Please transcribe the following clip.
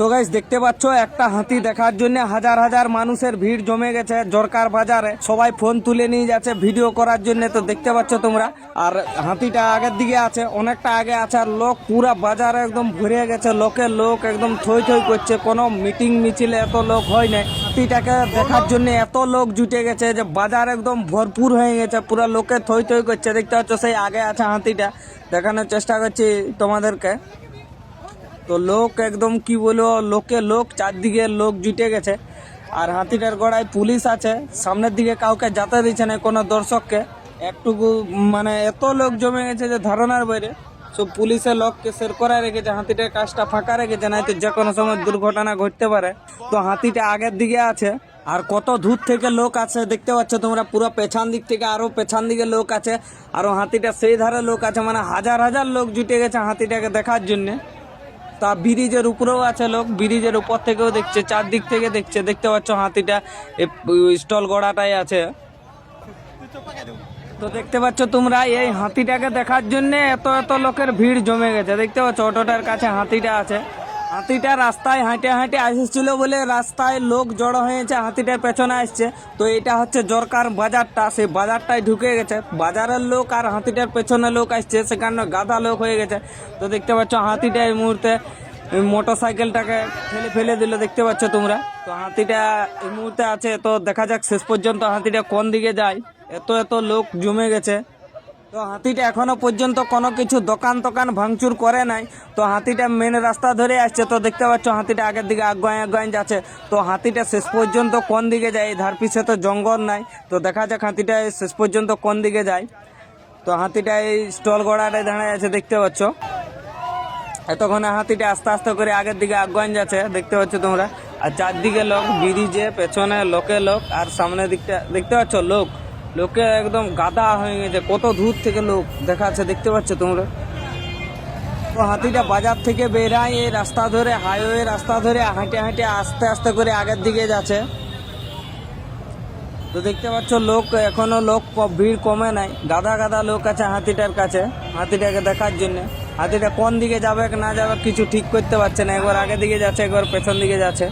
তো গাইস দেখতে পাচ্ছ, একটা হাতি দেখার জন্য হাজার হাজার মানুষের ভিড় জমে গেছে জরকার বাজারে। সবাই ফোন তুলে নিয়ে যাচ্ছে ভিডিও করার জন্য। তো দেখতে পাচ্ছ তোমরা, আর হাতিটা আগের দিকে আছে, অনেকটা আগে আছে, আর লোক পুরা বাজারে একদম ভরে গেছে। লোকের লোক একদম থই থই করছে, কোনো মিটিং মিছিলে এত লোক হয় নাই। হাতিটাকে দেখার জন্য এত লোক জুটে গেছে যে বাজার একদম ভরপুর হয়ে গেছে, পুরো লোকে থই থই করছে। দেখতে পাচ্ছ, সেই আগে আছে হাতিটা। দেখানোর চেষ্টা করছি তোমাদেরকে। তো লোক একদম কি বলব, লোকে লোক, চারদিকে লোক জুটে গেছে। আর হাতিটার গড়ায় পুলিশ আছে, সামনের দিকে কাউকে যাতে দিচ্ছে না কোনো দর্শককে। একটুকু মানে এত লোক জমে গেছে যে ধারণার বাইরে। সব পুলিশের লোককে সের করে রেখেছে, হাতিটার কাজটা ফাঁকা রেখেছে না তো যে কোনো সময় দুর্ঘটনা ঘটতে পারে। তো হাতিটা আগের দিকে আছে, আর কত দূর থেকে লোক আছে দেখতে পাচ্ছ তোমরা, পুরো পেছন দিক থেকে আরও পেছন দিকে লোক আছে। আরও হাতিটা সেই ধারে লোক আছে মানে হাজার হাজার লোক জুটে গেছে হাতিটাকে দেখার জন্যে। তা ব্রিজের উপরেও আছে লোক, ব্রিজের উপর থেকেও দেখছে, চারদিক থেকে দেখছে। দেখতে পাচ্ছ হাতিটা স্টল গড়াটাই আছে। তো দেখতে পাচ্ছ তোমরা, এই হাতিটাকে দেখার জন্য এত এত লোকের ভিড় জমে গেছে। দেখতে পাচ্ছ, অটোটার কাছে হাতিটা আছে। হাতিটা রাস্তায় হাঁটে হাঁটে আসছিল বলে রাস্তায় লোক জড়ো হয়েছে, হাতিটার পেছনে আসছে। তো এটা হচ্ছে জরকার বাজারটা। সেই বাজারটায় ঢুকে গেছে। বাজারের লোক আর হাতিটার পেছনে লোক আসছে। সেখানে গাদা লোক হয়ে গেছে। তো দেখতে পাচ্ছ হাতিটা এই মুহূর্তে মোটর সাইকেলটাকে ফেলে ফেলে দিল। দেখতে পাচ্ছ তোমরা? তো হাতিটা এই মুহূর্তে আছে। তো দেখা যাক শেষ পর্যন্ত হাতিটা কোন দিকে যায়। এত এত লোক জমে গেছে। তো হাতিটা এখনও পর্যন্ত কোনো কিছু দোকান টোকান ভাঙচুর করে নাই। তো হাতিটা মেন রাস্তা ধরে আসছে। তো দেখতে পাচ্ছ হাতিটা আগের দিকে আগায় আগায় যাচ্ছে। তো হাতিটা শেষ পর্যন্ত কোন দিকে যায় এই ধার পিছে তো জঙ্গল নাই। তো দেখা যাক হাতিটা শেষ পর্যন্ত কোন দিকে যায়। তো হাতিটা এই স্টল গড়াটায় দাঁড়ায় আছে, দেখতে পাচ্ছ। এতক্ষণে হাতিটা আস্তে আস্তে করে আগের দিকে আগান যাচ্ছে, দেখতে পাচ্ছ তোমরা। আর চারদিকে লোক ব্রিজে পেছনে লোকে লোক, আর সামনের দিকটা, দেখতে পাচ্ছ লোক? লোকে একদম গাদা হয়ে গেছে। কত দূর থেকে লোক দেখাচ্ছে, দেখতে পাচ্ছ তোমরা? তো হাতিটা বাজার থেকে বেরায়, এই রাস্তা ধরে হাইওয়ে রাস্তা ধরে, হাঁটে হাঁটে, আস্তে আস্তে করে আগের দিকে যাচ্ছে। তো দেখতে পাচ্ছ, লোক এখনও লোক ভিড় কমে নাই। গাদা গাদা লোক আছে হাতিটার কাছে, হাতিটাকে দেখার জন্য। হাতিটা কোন দিকে যাবে, না যাবে, কিছু ঠিক করতে পারছে না। একবার আগের দিকে যাচ্ছে, একবার পেছন দিকে যাচ্ছে।